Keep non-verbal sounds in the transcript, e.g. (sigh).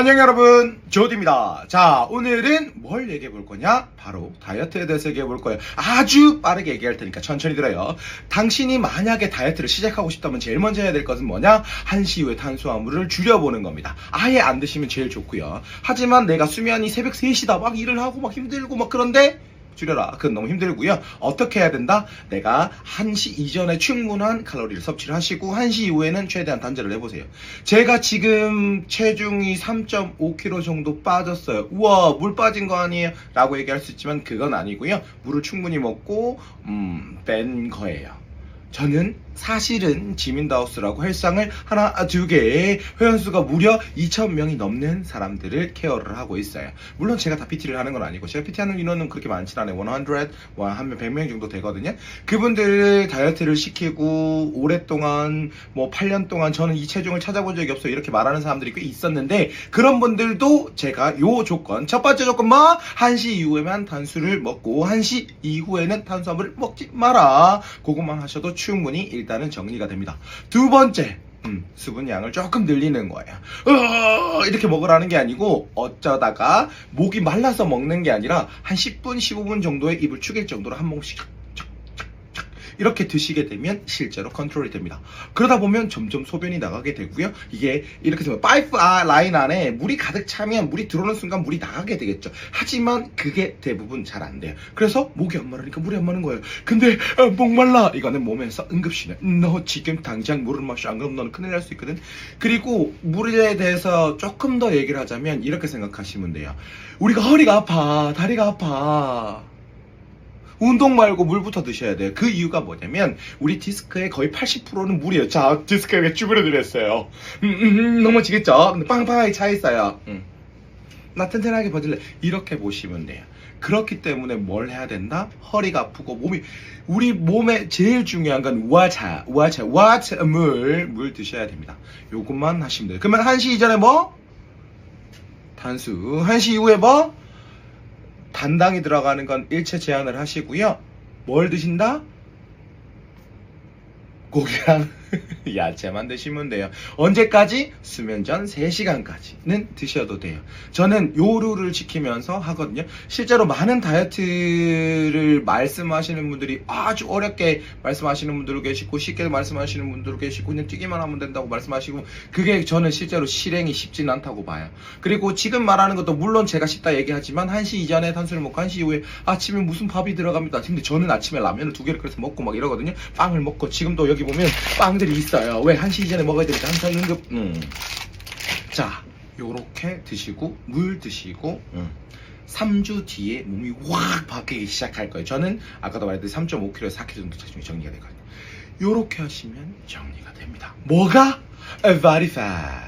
안녕 여러분. 조디입니다. 자 오늘은 뭘 얘기해 볼 거냐? 바로 다이어트에 대해서 얘기해 볼 거예요. 아주 빠르게 얘기할 테니까 천천히 들어요. 당신이 만약에 다이어트를 시작하고 싶다면 제일 먼저 해야 될 것은 뭐냐? 1시 이후에 탄수화물을 줄여보는 겁니다. 아예 안 드시면 제일 좋고요. 하지만 내가 수면이 새벽 3시다 막 일을 하고 막 힘들고 막 그런데 줄여라. 그건 너무 힘들고요. 어떻게 해야 된다? 내가 1시 이전에 충분한 칼로리를 섭취를 하시고 1시 이후에는 최대한 단절을 해보세요. 제가 지금 체중이 3.5kg 정도 빠졌어요. 우와 물 빠진 거 아니에요? 라고 얘기할 수 있지만 그건 아니고요. 물을 충분히 먹고 음, 뺀 거예요. 저는 사실은 지민다우스라고 헬상을 하나 두개 회원수가 무려 2,000명이 넘는 사람들을 케어를 하고 있어요. 물론 제가 다 PT를 하는 건 아니고 제가 PT 하는 인원은 그렇게 많진 않아요. 100, 와, 한 100명 정도 되거든요. 그분들을 다이어트를 시키고 오랫동안 뭐 8년 동안 저는 이 체중을 찾아본 적이 없어요. 이렇게 말하는 사람들이 꽤 있었는데 그런 분들도 제가 요 조건 첫 번째 조건 뭐 1시 이후에만 탄수를 먹고 1시 이후에는 탄수화물을 먹지 마라. 그것만 하셔도 충분히 일단은 정리가 됩니다. 두 번째 음, 수분 양을 조금 늘리는 거예요. 으어, 이렇게 먹으라는 게 아니고 어쩌다가 목이 말라서 먹는 게 아니라 한 10분, 15분 정도의 입을 축일 정도로 한 모금씩 이렇게 드시게 되면 실제로 컨트롤이 됩니다. 그러다 보면 점점 소변이 나가게 되고요. 이게 이렇게 되면 파이프 아, 라인 안에 물이 가득 차면 물이 들어오는 순간 물이 나가게 되겠죠. 하지만 그게 대부분 잘 안 돼요. 그래서 목이 안 마르니까 물이 안 마는 거예요. 근데 어, 목 말라 이거는 몸에서 응급실에 너 지금 당장 물을 마셔 안 그러면 너는 큰일 날 수 있거든. 그리고 물에 대해서 조금 더 얘기를 하자면 이렇게 생각하시면 돼요. 우리가 허리가 아파, 다리가 아파. 운동 말고 물부터 드셔야 돼요. 그 이유가 뭐냐면 우리 디스크의 거의 80%는 물이에요. 자, 디스크에 쭈그려드렸어요. 음, 음, 음, 넘어지겠죠? 빵빵하게 차 있어요. 음. 나 튼튼하게 버질래. 이렇게 보시면 돼요. 그렇기 때문에 뭘 해야 된다? 허리가 아프고 몸이 우리 몸에 제일 중요한 건 와차, 와차, 와차 물, 물 드셔야 됩니다. 요것만 하시면 돼요. 그러면 1시 이전에 뭐? 단수. 1시 이후에 뭐? 단당이 들어가는 건 일체 제한을 하시고요. 뭘 드신다? 고기랑 (laughs) 야채만 드시면 돼요. 언제까지? 수면 전 3시간까지는 드셔도 돼요. 저는 요루를 지키면서 하거든요. 실제로 많은 다이어트를 말씀하시는 분들이 아주 어렵게 말씀하시는 분들도 계시고 쉽게 말씀하시는 분들도 계시고 그냥 뛰기만 하면 된다고 말씀하시고 그게 저는 실제로 실행이 쉽지는 않다고 봐요. 그리고 지금 말하는 것도 물론 제가 쉽다 얘기하지만 1시 이전에 탄수를 먹고 1시 이후에 아침에 무슨 밥이 들어갑니다. 근데 저는 아침에 라면을 두 개를 끓여서 먹고 막 이러거든요. 빵을 먹고 지금도 여기 보면 빵 들이 있어요. 왜 1시 이전에 먹어야 되니까 항상 응급 음. 자 요렇게 드시고 물 드시고 음. 3주 뒤에 몸이 확 바뀌기 시작할 거예요. 저는 아까도 말했듯이 3.5kg에서 4kg 정도 체중이 정리가 되거든요. 요렇게 하시면 정리가 됩니다. 뭐가? Very fast.